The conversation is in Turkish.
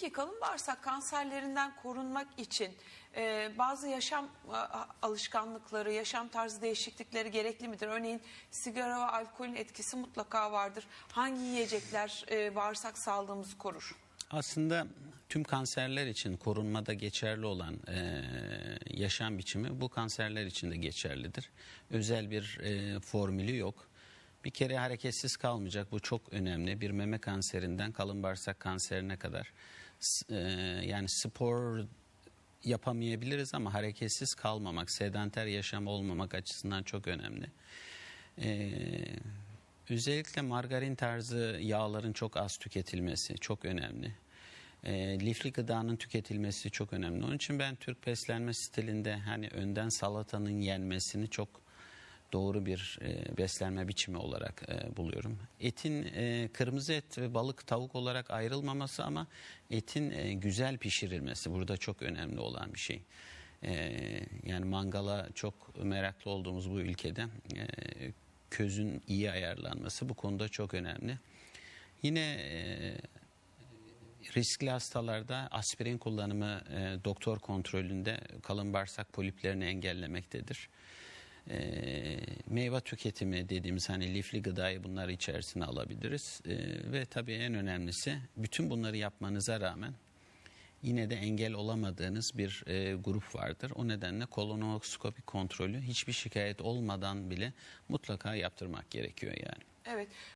Peki kalın bağırsak kanserlerinden korunmak için e, bazı yaşam a, alışkanlıkları, yaşam tarzı değişiklikleri gerekli midir? Örneğin sigara ve alkolün etkisi mutlaka vardır. Hangi yiyecekler e, bağırsak sağlığımızı korur? Aslında tüm kanserler için korunmada geçerli olan e, yaşam biçimi bu kanserler için de geçerlidir. Özel bir e, formülü yok. Bir kere hareketsiz kalmayacak bu çok önemli. Bir meme kanserinden kalın bağırsak kanserine kadar. E, yani spor yapamayabiliriz ama hareketsiz kalmamak, sedanter yaşam olmamak açısından çok önemli. Ee, özellikle margarin tarzı yağların çok az tüketilmesi çok önemli. Ee, lifli gıdanın tüketilmesi çok önemli. Onun için ben Türk beslenme stilinde hani önden salatanın yenmesini çok doğru bir e, beslenme biçimi olarak e, buluyorum. Etin e, kırmızı et ve balık tavuk olarak ayrılmaması ama etin e, güzel pişirilmesi burada çok önemli olan bir şey. E, yani mangala çok meraklı olduğumuz bu ülkede e, közün iyi ayarlanması bu konuda çok önemli. Yine e, riskli hastalarda aspirin kullanımı e, doktor kontrolünde kalın bağırsak poliplerini engellemektedir. E, meyve tüketimi dediğimiz hani lifli gıdayı bunlar içerisine alabiliriz. E, ve tabii en önemlisi bütün bunları yapmanıza rağmen yine de engel olamadığınız bir e, grup vardır. O nedenle kolonoskopi kontrolü hiçbir şikayet olmadan bile mutlaka yaptırmak gerekiyor yani. Evet.